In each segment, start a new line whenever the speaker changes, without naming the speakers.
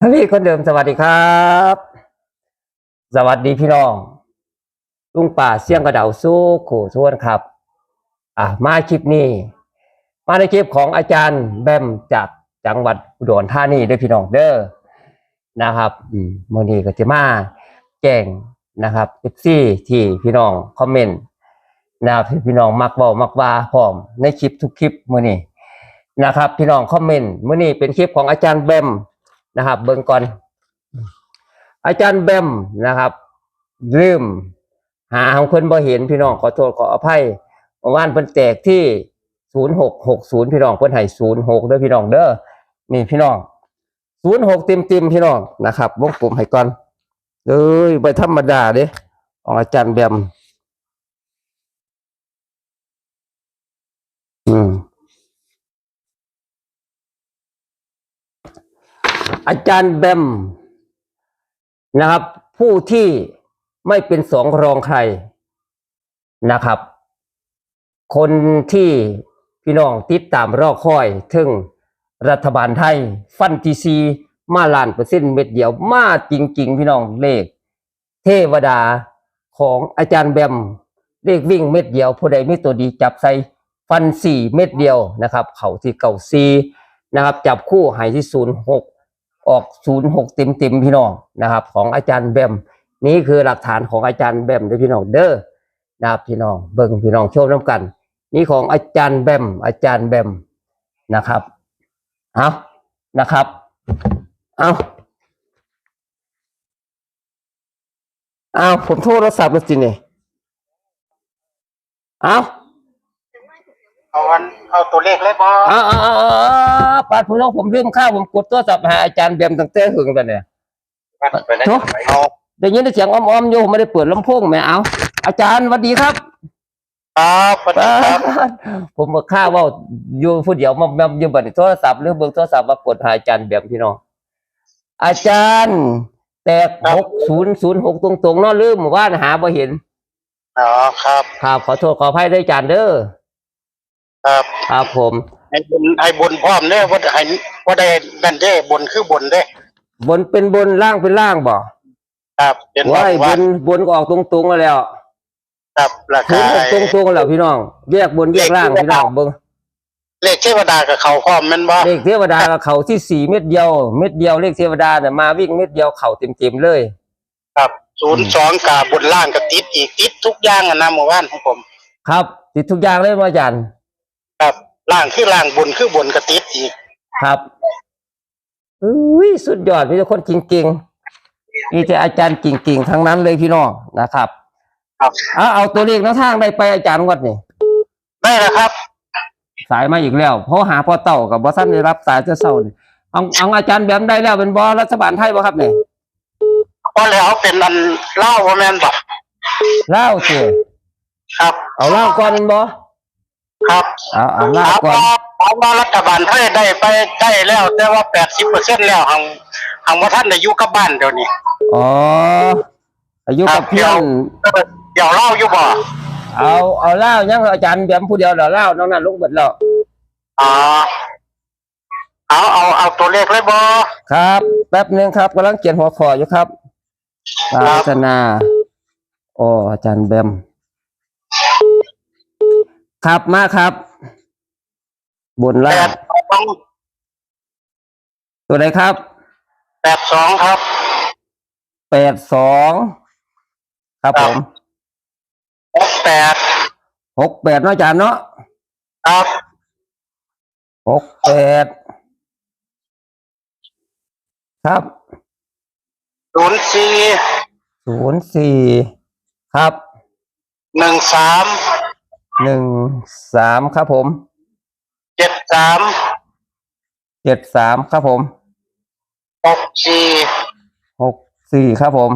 ท่านพี่คนเดิมสวัสดีครับ สวัสดีพี่น้องลุงป่าเสี่ยงกระเดาสู้ขู่ชวนครับ อะมาคลิปนี้ มาในคลิปของอาจารย์แบมจากจังหวัดอุดรธานีด้วยพี่น้องเด้อนะครับอืมมื่อนี้ก็จะมาแจ้งนะครับเอฟซีที่พี่น้องคอมเมนต์นะครับที่พี่น้องมักเว้ามักว่าพร้อมในคลิปทุกคลิปมื่อนี้นะครับ พี่น้องคอมเมนต์มื่อนี้เป็นคลิปของอาจารย์แบม นะครับ เบิ่งก่อน อาจารย์แบมนะครับ ลืม หาของเพิ่นบ่เห็นพี่น้องขอโทษขออภัยเมื่อวานเพิ่นแตกที่0660พี่น้องเพิ่นให้06เด้อพี่น้องเด้อนี่พี่น้อง06เต็มๆพี่น้องนะครับวงกลมให้ก่อนเอ้ยบ่ธรรมดาเด้ของอาจารย์แบม อาจารย์แบมนะครับ ผู้ที่ไม่เป็นสองรองใครนะครับ คนที่พี่น้องติดตามรอคอยถึงรัฐบาลไทย ฟันทีซีมาล้านเปอร์เซ็นต์เม็ดเดียวมาจริง ๆ พี่น้องเลข เทวดาของอาจารย์แบมเลขวิ่งเม็ดเดียวผู้ใดไม่ตัวดีจับใส่ฟันสี่เม็ดเดียวนะครับ เข่าที่เก่าซีนะครับ จับคู่หายที่ศูนย์หก ออก 06 เต็มเต็มพี่น้องนะครับ ของอาจารย์แบมนี่คือหลักฐานของอาจารย์แบมด้อพี่น้องเด้อนะครับพี่น้องเบิ่งพี่น้องชมน้ำกัน นี่ของอาจารย์แบมอาจารย์แบมนะครับเอานะครับเอาเอาผมโทรศัพท์แล้วสิเนี่ยเอา
เอาวันเอาตัวเลขเลยบอ
อาเอาเออาเอปัดพี่น้องผมลืมข้าวผมกดโทรศัพท์หาอาจารย์แบมตั้งแต่หึงแล้วเนี่ย
ไปเลย
โถ่
เอา
ได้ยินเสียงอ้อมๆอยู่ผมไม่ได้เปิดลำโพงแม่เอาอาจารย์สวัสดีครับ
ครับสวัสดีครับ
ผมมาข้าเว่าอยู่ผู้เดียวมามาอยู่บัดนี้โทรศัพท์หรือเบิ่งโทรศัพท์มากดหาอาจารย์แบบพี่น้องอาจารย์ แตกหกศูนย์ศูนย์หกตรงๆเนาลืมว่าหาบ่เห็น
อ๋อครับ
ครับขอโทษขออภัยด้วยอาจารย์เด้อ
ครับ
ครับผม
ให้บุญให้บุญพร้อมเด้อว่าให้ว่าได้นั่นเด้บนคือบนเด้
บนเป็นบนล่างเป็นล่างบ่
ครับเป็น
ว้ายบ
วัน
นบนก็ออกตรงๆแล้ว
ครับรา
ศู
คาน
ย์หกตรงๆแล้วพี่น้องแยกบนแยกล่างพี่น้องเบิ่ง
เลขเทวดากับเขาพร้อมแม่นบ่
เลขเทวดากับเขาที่สี่เม็ดเดียวเม็ดเดียวเลขเทวดาเนี่ยมาวิ่งเม็ดเดียวเข่าเต็มๆเลย
ครับศูนย์สองกาบนล่างกับติดอีกติดทุกอย่างอะนะหมู่บ้านของผม
ครับ ติดทุกอย่างเลยว่าอาจารย์
ครับล่างคือล่างบนคือบนกับติดอีก
ครับอุ้ยสุดยอดมีแต่คนเก่งๆมีแต่อาจารย์เก่งๆ ทั้งนั้นเลยพี่น้องนะครับ
ครับ
เอาเอาตัวเลขแนวทางได้ไปอาจารย์วัดนี่
ได้แล้วครับ
สายมาอีกแล้วเพราะหาพ่อเต่ากับบอสันได้รับสายเจ้าเศร้านี่เอาเอาอาจารย์แบมได้แล้วเป็นบอรัฐบาลไทยบ่ครับเนี่ย
พอแล้วเป็นอันเล่าว่าแม่นบ่
เล่าเจ
ครับ
เอาเล่าก่อนเป็นบอ
ครับ
เอาเอาเล่า
ถาม
ก่อน
ว่าถามว่ารัฐบาลไทยได้ไปได้แล้ว แต่ว่าแปดสิบเปอร์เซ็นแล้วหังหังว่าท่านได้อยู่กับบ้านเดี๋ยวนี้
อ๋ออายุกับเพื่อน
เดี๋ยวเล่าอยู่บ่
เอาเอาเล่ายังอาจารย์แบมผู้เดียวเดี๋ยวเล่าน้องนั่นลุกเบิดแล้ว
อ๋อเอาเอาเอาตัวเลขเลยบ่
ครับ แป๊บหนึ่งครับกำลังเขียนหัวข้ออยู่ครับศาสนาโอ้อาจารย์แบม ครับมาครับ บน
แป
ล่าง
ดสอง
ตัวไหนครับ
แปดสองครับ
แปดสองครับ ผม
หกแปด
หกแปดเนาะอาจารย์เนาะ
ครับ
หกแปดครับ
ศูนย์สี่
ศูนย์สี่ครับ
หนึ่งสาม
หนึ่งสามครับผม
เจ็ดสาม
เจ็ดสามครับผม
หกสี่
หกสี่ครับผม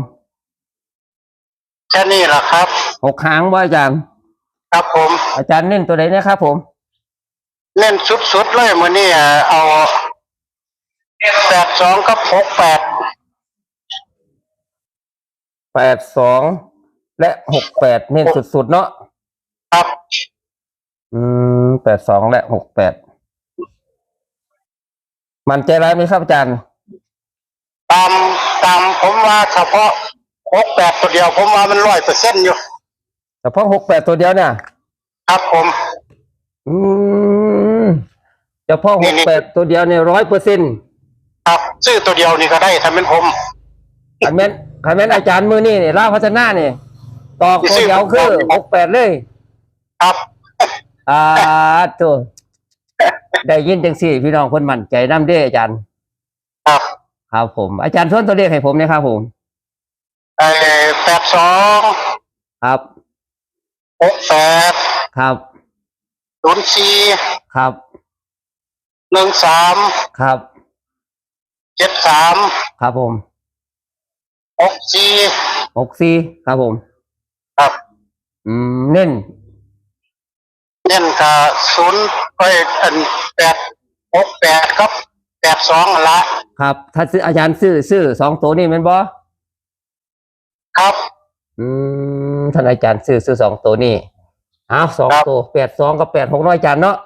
แค่นี้แหละครับ
หกหางว่าอาจารย์
ครับผม
อาจารย์เน้นตัวไหนเนะครับผม
เล่นสุดๆเลยมือนี่เอาแปดสองกับหกแปด
แปดสองและหกแปดเน้นสุดๆเนาะ
ครับ
อืมแปดสองและหกแปดมันใจร้ายไหมครับอาจารย์
ตามตามผมว่าเฉพาะหกแปดตัวเดียว ผมว่ามันร้อยเปอร์เซ็นต์อยู่
เฉพาะหกแปดตัวเดียวเนี่ย
ครับผม
อืมเฉพาะห
นี่
ก
นี่
แปดตัวเดียวเนี่ยร้อยเปอร์เซ็นต์
ครับ ซื้อตัวเดียวนี่ก็ได้ถ้าเป็นผม
คันแม่นคันแม่นอาจารย์มือนี่เนี่ยล่าพัฒนาเนี่ยตอกตัวเดียวคือหกแปดเลย
ครับ
อ่าตัวได้ยินจังสี่ พี่น้องคนมั่นใจน้ำเด้อาจารย์
ครับ
ครับผม อาจารย์ทวนตัวเลขให้ผมนะครับผม
ไอ้แปดสอง
ครับ
หกแปด
ครับ
ศูนย์สี่
ครับ
หนึ่งสาม
ครับ
เจ็ดสาม
ครับผม
หกสี่
หกสี่ครับผม
ครับ
อืมเน้น
เน่นกับศูนย์ไปอันแปดหกแปดครับแปดสองละ
ครับ ถ้าซื้ออาจารย์ซื้อซื้อสองตัวนี่แมันบ่
ครับ
อืมท่านอาจารย์ซื้อซื้อสองตัวนี่อ้าวสอง
ครับ
ตัวแปดสองกับแปดหกร้อยอาจารย์เนาะ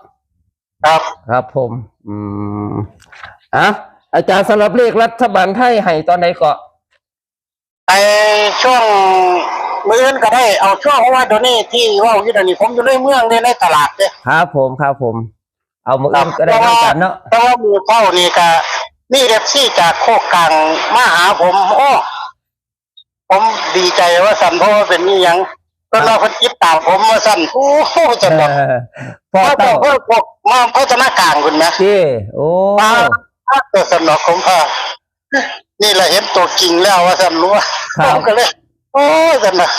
ครับ
ครับ ผม อืมอะอาจารย์สำหรับเลขรัฐบาลไทยให้ตอนไหนก็
ไอช่วง มื้ออื่นก็ได้เอาช่วงเพราะว่าเดี๋ยวนี้ที่เว่าอยู่เดี๋ยวนี้ผมอยู่ในเมืองเนี่ยในตลาดเนี่ย
ครับผมครับผม เอามือ
ครั
อื่
บ
นก็ได้นะอาจารย์เนาะ
แต่ว่ามือเข้านี่ก็นี่เอฟซีจากโคกกลางมาหาผมโอ้ผมดีใจว่าสันเพราะว่าเป็นนี่ยังก็เราคนคิดตามผมมาสั่นโอ้โหจะบอก
เออพ่อ
มาบอ
เต้าก
ว่าบอกมาพัฒนากลางคุณนะ
ที่โอ้
มาตัวสนอกผมพ่อนี่แหละเห็นตัวจริงแล้วว่าสันรู้ว่า
ครับ
ผมก็เลย โอ้ยสันนะ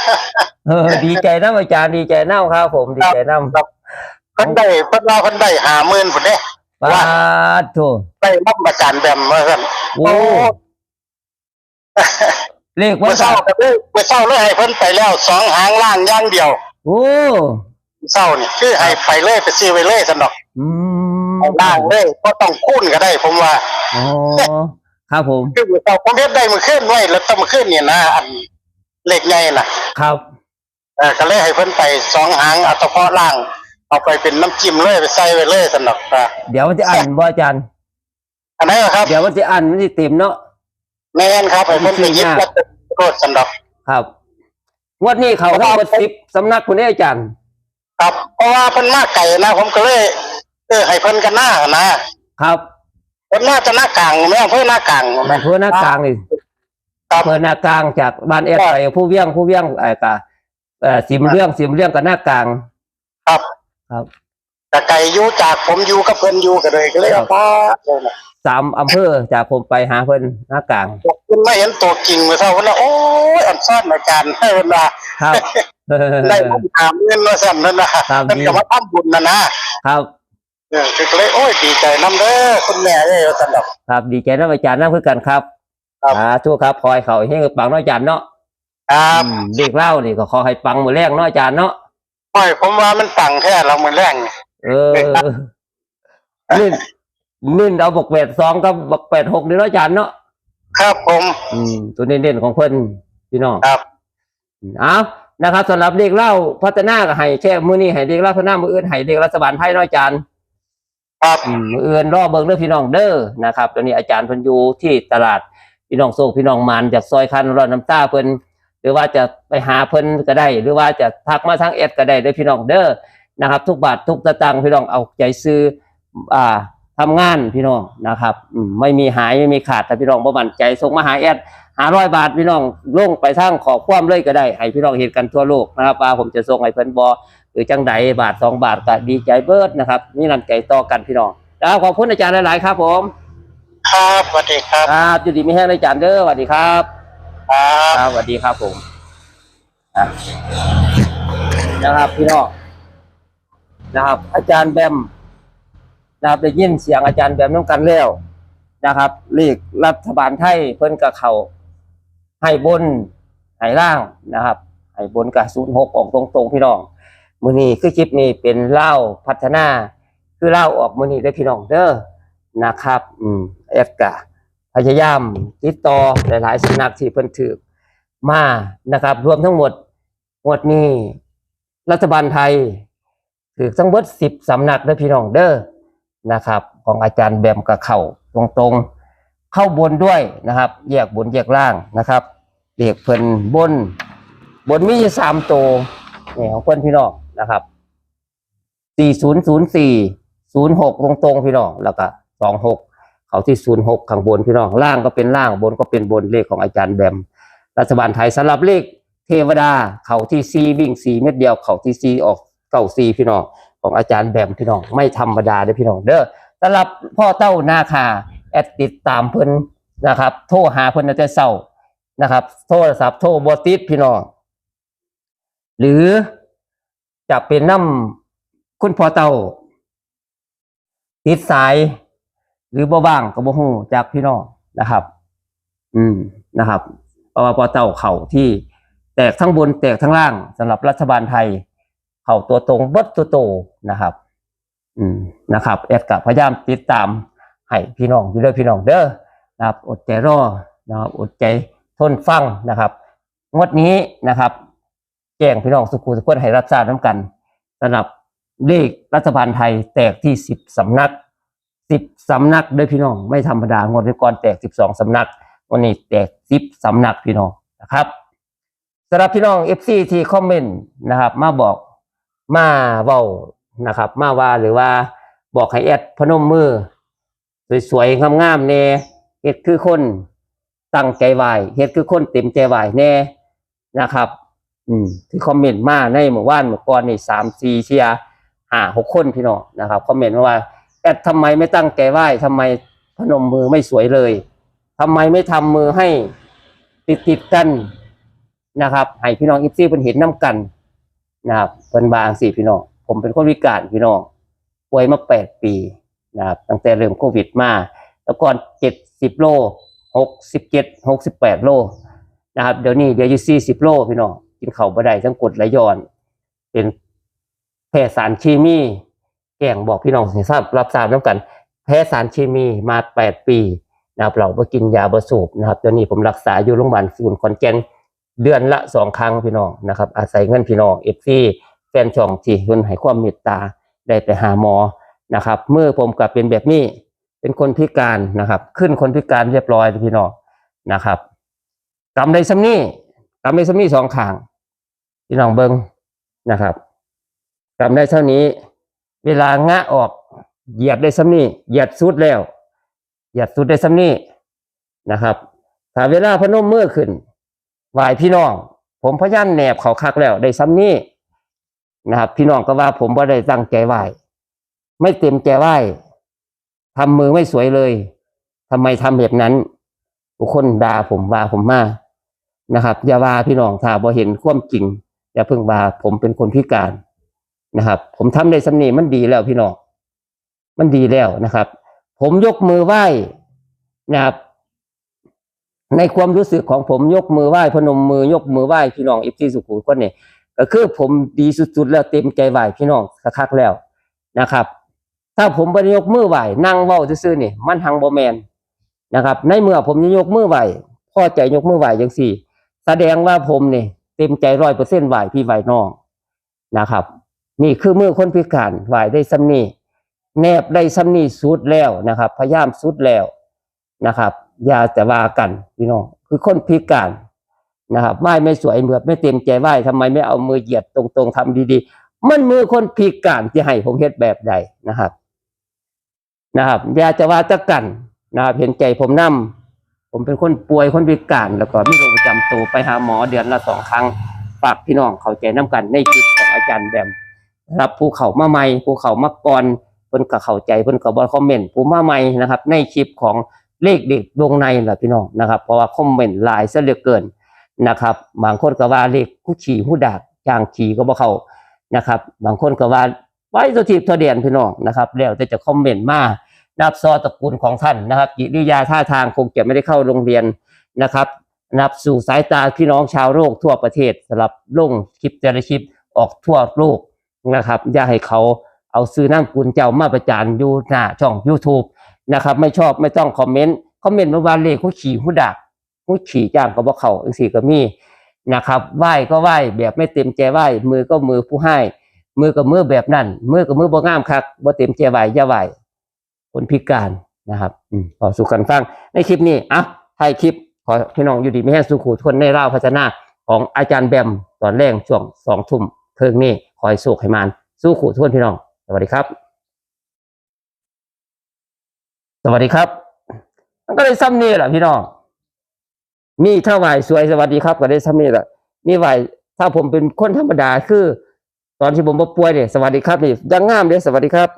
เออ ดีใจนะอาจารย์ดีใจเน่าครับผมดีใจน้
ครับเพิ่นได้เพิ่นว่าเพิ่นได้หาหมื่นพุ่นเด้ำ
ปาดโถ
ได้รับประกันแบบว่าซั่น
โอ้เลข
เมื่
ว่า
อเช้าก็เลยเมื่อเช้าเลยให้เพิ่นไปแล้วสองหางล่างอย่างเดียว
โอ้
เช้านี่คือให้ไปเลยไปซื้อไว้เลยซั่นดอก
อืม
เอาล่างเลยบ่ต้องคูณก็ได้ ผมว่า
อ๋อครับผม
คือมื้อเช้าผมเฮ็ดได้มื้อคืนไว้แล้วต้องมื้อคืนนี่นะอัน เลขใหญ่น่ะ
ครับ
เออก็เลยให้เพิ่นไปสองหางเอาเฉพาะล่าง เอาไปเป็นน้ำจิ้มเลยไปใส่ไว้เลยซั่นดอกอะ
เดี๋ยวมันจะอ่านบ่อาจารย์
อันไหนอะครับ
เดี๋ยวมันจะอ่านมันจะเต็มเนาะ
แม่นครับให้เพิ่นไปหยิบแล้วโทษซั่นดอก
ครับงวดนี้เขาทั้งหมดสิบสำนักคุณได้อาจารย์
ครับ เพราะว่าเพิ่นมาไก่นะ ผมก็เลยเออให้เพิ่นกันหน้านะครับเพิ่นน่าจะหน้ากลางแม่งเพิ่นหน้ากลาง
อำเภอหน้ากลางนี่
ครับ
อำเภอหน้ากลางจากบ้านเอ็ด
ครับ
ไปผู้เวียงผู้เวียงไอ้กะเอ่อสิมเรื่องสิมเรื่องกับหน้ากลาง
ครับ
ครับ
แต่ไก่อยู่จากผมอยู่กับเพิ่นอยู่ก็เลยก็เลย
ครั
เอา
บ
ป้าเลยนะ
สามอำเภอจากผมไปหาเพิ่นหน้ากลาง
บอกเพิ่นไม่เห็นตัวจริงเมื่อเช้าเพิ่นว่าโอ้ยอันซ่อนอาจารย์ให้เพิ่นว่า
ครับ
ได้ผมถามเงินว่าสั่นนั่นนะครับเพิ่นก็มาทำบุญนะนะครับเออก็เลยโอ้ยดีใจนํเด้อคุณแม่เอ้ยว่าสั่นดอก
ครับ ดีใจนะอาจารย์นะเพื่อกันครับ
ครับ
อ่าทุกครับพลอยเขาให้ปังเนาะอาจารย์เนาะ
ครับ
อืมเด็กเล่านี่ก็ขอให้ปังมือแรกเนาะอาจารย์เนาะ
โอ้ยผมว่ามันปังแท้เรามื้อแรงนี่
เออนี่นี่เอาบอกแปดสองกับบอกแปดหกนี่เนาะอาจารย์เนาะ
ครับผม
อืมตัวเด่นๆของเพิ่นพี่น้อง
ครับ
เอานะครับสำหรับเด็กเล่าพัฒนาก็ให้แค่มื้อนี้ให้เด็กเล่าพัฒนามืออื่นให้เด็กรัฐบาลไทยเนาะอาจารย์
ครับ
อืมมืออื่นรอเบิ่งเด้อพี่น้องเด้อนะครับตอนนี้อาจารย์เพิ่นอยู่ที่ตลาด พี่น้องโซกพี่น้องมันจากซอยคันรอดน้ำตาเพิ่นหรือว่าจะไปหาเพิ่นก็ได้ หรือว่าจะทักมาทางเอสก็ได้เด้อพี่น้องเด้อนะครับ ทุกบาททุกสตางพี่น้องเอาใจซื้ออ่าทำงานพี่น้องนะครับไม่มีหายไม่มีขาดถ้าพี่น้องบ่มั่นใจส่งมาหาแอดหาร้อยบาทพี่น้องลงไปทางขอความเลยก็ได้ให้พี่น้องเห็นกันทั่วโลกนะครับว่าผมจะส่งให้เพิ่นบ่หรือจังใดบาทสองบาทก็ดีใจเบิดนะครับนี่น้ำใจต่อกันพี่น้องครับขอบคุณอาจารย์หลาย ๆ ครับผม
ครับสวัสดีครับ
ครับอยู่ดีไม่แห้งอาจารย์เด้อสวัสดีครับ
ครับ
ครับสวัสดีครับผมอะนะครับพี่น้องนะครับ อาจารย์แบมนะครับได้ยินเสียงอาจารย์แบมน้องกันแล้วนะครับเลขรัฐบาลไทยเพิ่นกับเขาให้บนให้ล่างนะครับให้บนกับศูนย์หกออกตรงๆพี่น้องมือนี้คือคลิปนี้เป็นเล่าพัฒนา คือเล่าออกมือนี้ได้อพี่น้องเด้อ นะครับ อืมแอดกะพยายามติดต่อหลายๆสำนักที่เพิ่นถือมานะครับ รวมทั้งหมดงวดนี้ รัฐบาลไทยถือทั้งหมดสิบสำนักเด้อพี่น้องเด้อนะครับ ของอาจารย์แบมกับเข่าตรงๆ เข้าบนด้วยนะครับ แยกบนแยกล่างนะครับเลขเพิ่นบน บนมีสามตัวนี่ของเพิ่นพี่น้องนะครับสี่ศูนย์ศูนย์สี่ศูนย์หกตรงตรงๆ พี่น้องแล้วก็ สองหกเขาที่ศูนย์หกข้างบนพี่น้องล่างก็เป็นล่างบนก็เป็นบนเลขของอาจารย์แบม รัฐบาลไทยสำหรับเลขเทวดาเขาที่ซีวิ่งสีเม็ดเดียวเขาที่ซีออกเก่าซีพี่น้องของอาจารย์แบมพี่น้องไม่ธรรมดาเด้อพี่น้องเด้อสำหรับพ่อเต้านาคาแอดติดตามเพิ่นนะครับ โทรหาเพิ่นตั้งแต่เช้านะครับ โทรศัพท์โทรบ่ติดพี่น้องหรือจะเป็นน้ำคุณพ่อเต้าติดสาย หรือบ่บ้างก็บ่ฮู้จากพี่น้องนะครับ อืมนะครับเพราะว่าพอเต่าเข่าที่แตกทั้งบนแตกทั้งล่างสำหรับรัฐบาลไทย เข่าตัวตรงเบดตัวโตนะครับ อืมนะครับแอดกับพยายามติดตามให้พี่น้องอยู่เด้อพี่น้องเด้อนะครับอดใจรอนะครับอดใจทนฟังนะครับงวดนี้นะครับ แจ้งพี่น้องสุขุสุขคนให้รับทราบน้ำกันสำหรับเลขรัฐบาลไทยแตกที่สิบสำนัก สำนักด้อพี่น้อง ไม่ธรรมดางวดก่อนแตกสิบสองสำนัก วันนี้แตกซิปสำนักพี่น้องนะครับสำหรับพี่น้องเอฟซีที่คอมเมนต์นะครับ มาบอกมาเว้านะครับ มาว่าหรือว่าบอกให้แอดพนมมือ สวยๆงามๆแน่เฮ็ดคือคนตั้งใจไหวเฮ็ดคือคนเต็มใจไหวแน่นะครับ อืมที่คอมเมนต์มาในเมื่อวานเมื่ก่อนนี่สามสี่เชียห้าหกคนพี่น้องนะครับคอมเมนต์มาว่า แอดทำไมไม่ตั้งใจไหวทำไมพนมมือไม่สวยเลยทำไมไม่ทำมือให้ติดติดๆกันนะครับให้พี่น้องอิฟซี่เป็นเห็นน้กันนะครับเป็นบางสี่พี่น้องผมเป็นคนวิการพี่น้องป่วยมาแปดปีนะครับตั้งแต่เริ่มโควิดมาแล้วก่อนเจ็ดสิบโลหกสิบเจ็ดหกสิบแปดโลนะครับเดี๋ยวนี้เดี๋ยวอยู่สี่สิบโลพี่น้องกินเข่าบ่ได้ทั้งกดไหลย้อน เป็นแพ้สารเคมี แก่งบอกพี่น้องทราบรับทราบน้ำกันแพ้สารเคมีมาแปดปีนะครับเราไปกินยาบสูบนะครับตอนนี้ผมรักษาอยู่โรงพยาบาลศูนย์ขอนแก่นเดือนละสองครั้งพี่น้องนะครับ อาศัยเงินพี่น้องเอฟซีแฟนช่องที่เพิ่นให้ความเมตตาได้ไปหาหมอนะครับ เมื่อผมกลับเป็นแบบนี้เป็นคนพิการนะครับ ขึ้นคนพิการเรียบร้อยพี่น้องนะครับกำได้ซ้ำนี่กำได้ซ้ำนี่สองข้างพี่น้องเบิ้งนะครับกำได้เท่านี้ เวลางะออก เหยียดได้ซ้ำนี่เหยียดสุดแล้วอย่าสุดได้ซ้ำนี่นะครับถ้าเวลาพนมมือขึ้นไหวพี่น้อง ผมพยายามแนบเขาคักแล้ว ได้ซ้ำนี่นะครับ พี่น้องก็ว่าผมว่าได้ตั้งใจไหวไม่เต็มใจไหวทำมือไม่สวยเลยทำไมทำแบบนั้นทุกคนด่าผมว่าผมมานะครับ อย่าว่าพี่น้องถ้าบ่เห็นความจริงอย่าเพิ่งว่าผมเป็นคนพิการ นะครับ ผมทำได้สำนีมันดีแล้วพี่น้องมันดีแล้วนะครับ ผมยกมือไหว้นะครับในความรู้สึกของผมยกมือไหว้พนมมือยกมือไหว้พี่น้องอิฟซีสุขุมคนนี้ก็คือผมดีสุดๆแล้วเต็มใจไหว้พี่น้องคักแล้วนะครับ ถ้าผมไปยกมือไหว้นั่งเว้าซื่อๆนี่ มันหังบ่แมนนะครับ ในเมื่อผมจะยกมือไหว้พ่อใจยกมือไหว้จังสี่ แสดงว่าผมนี่เต็มใจร้อยเปอร์เซ็นต์ไหว้พี่ไหว้น้องนะครับ นี่คือมือคนพิการไหวได้ซ้ำนี่แนบได้ซ้ำนี่สุดแล้วนะครับ พยายามสุดแล้วนะครับ อย่าแต่ว่ากันพี่น้องคือคนพิการนะครับไหวไม่สวยเหมือนไม่เต็มใจไหว้ทำไมไม่เอามือเหยียดตรงๆทำดีๆ มันมือคนพิการที่ให้ผมเฮ็ดแบบใดนะครับ นะครับ อย่าจะว่าจะกันนะครับเห็นใจผมนํผมเป็นคนป่วยคนพิการแล้วก็มีโรคประจำตัวไปหาหมอเดือนละสองครั้งฝากพี่น้องเข้าใจน้กันในคลิปของอาจารย์แบม รับผู้เขามาใหม่ผู้เขามาก่อนเพิ่นก็เข้าใจเพิ่นก็บ่คอมเมนต์ผู้มาใหม่นะครับ ในคลิปของเลขเด็กวงในแหละพี่น้องนะครับ เพราะว่าคอมเมนต์หลายซะเหลือเกินนะครับบางคนก็ว่าเลขผู้ขี่ผู้ดากจางขี่ก็บ่เข้านะครับ บางคนก็ว่าไว้ตัวทีบตัวเดียนพี่น้องนะครับ แล้วแต่จะคอมเมนต์มานับซอตระกูลของท่านนะครับกิริยาท่าทางคงจะไม่ได้เข้าโรงเรียนนะครับนับสู่สายตาพี่น้องชาวโลกทั่วประเทศสำหรับลงคลิปแต่ละคลิปออกทั่วโลก นะครับ อย่าให้เขาเอาซื้อนั่งกุลเจ้ามาประจานอยู่หน้าช่อง YouTube นะครับ ไม่ชอบไม่ต้องคอมเมนต์คอมเมนต์มาว่าเลขผู้ขี่ผู้ดักผู้ขี่จ้างก็บอกเขาอีกสี่ก็มีนะครับไหว้ก็ไหว้แบบไม่เต็มใจไหว้มือก็มือผู้ให้ มือก็มือแบบนั้นมือก็มือบ่งามคักบ่เต็มใจไหว้อย่าไหว้คนพิการนะครับอืมขอสู่กันฟังในคลิปนี้อะท้คลิปขอพี่น้องอยู่ดีไม่แห้งสุขุทนในเล่าพัฒนาของอาจารย์แบมตอนแรกช่วงสองทุ่ม เพิ่งนี่คอยสุขให้มันสู้ขู่ทวนพี่น้อง สวัสดีครับ สวัสดีครับ มันก็เลยซ้ำนี่แหละพี่น้อง มีถ้าไหวสวยสวัสดีครับ ก็ได้ซ้ำนี่แหละนี่ไหวถ้าผมเป็นคนธรรมดาคือ ตอนที่ผมป่วยเนี่ยสวัสดีครับนี่ยังงามเลยสวัสดีครับ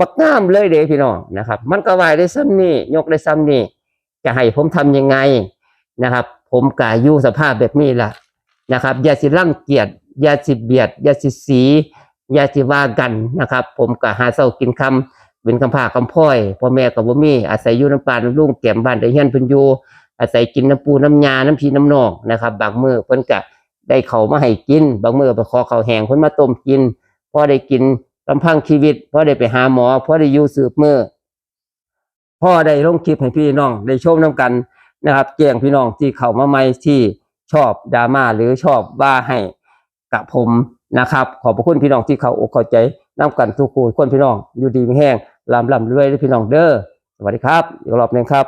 บักงามเลยเด้พี่น้องนะครับ มันก็ไหวได้ซ้ำนี่ยกได้ซ้ำนี่จะให้ผมทำยังไงนะครับ ผมกาอยู่สภาพแบบนี้ล่ะนะครับ อย่าสิรังเกียจ อย่าสิเบียดอย่าสิสีอย่าสิว่ากันนะครับ ผมก็หาเช้ากินคำเป็นคำพาคำพ่อยพ่อแม่ก็บ่มี อาศัยอยู่น้ำปลาน้ำลุงแก้มบ้านได้เฮียนเพิ่นอยู่อาศัยกินน้ำปูน้ำยาน้ำพีน้ำนองนะครับ บางมือเพิ่นก็ได้เขามาให้กิน บางมือไปขอเขาแห้งเพิ่นมาต้มกินพอได้กินลำพังชีวิตพอได้ไปหาหมอพอได้อยู่สืบมือพ่อได้ลงคลิปให้พี่น้องได้ชมน้กันนะครับแจ้งพี่น้องที่เขามาใหม่ที่ชอบดราม่าหรือชอบว่าให้ กับผมนะครับ ขอบพระคุณพี่น้องที่เขาอกเข้าใจน้ากันทุกคนคนพี่น้องอยู่ดีมีแห้งลำลำรวยพี่น้องเด้อสวัสดีครับอีกรอบหนึงครับ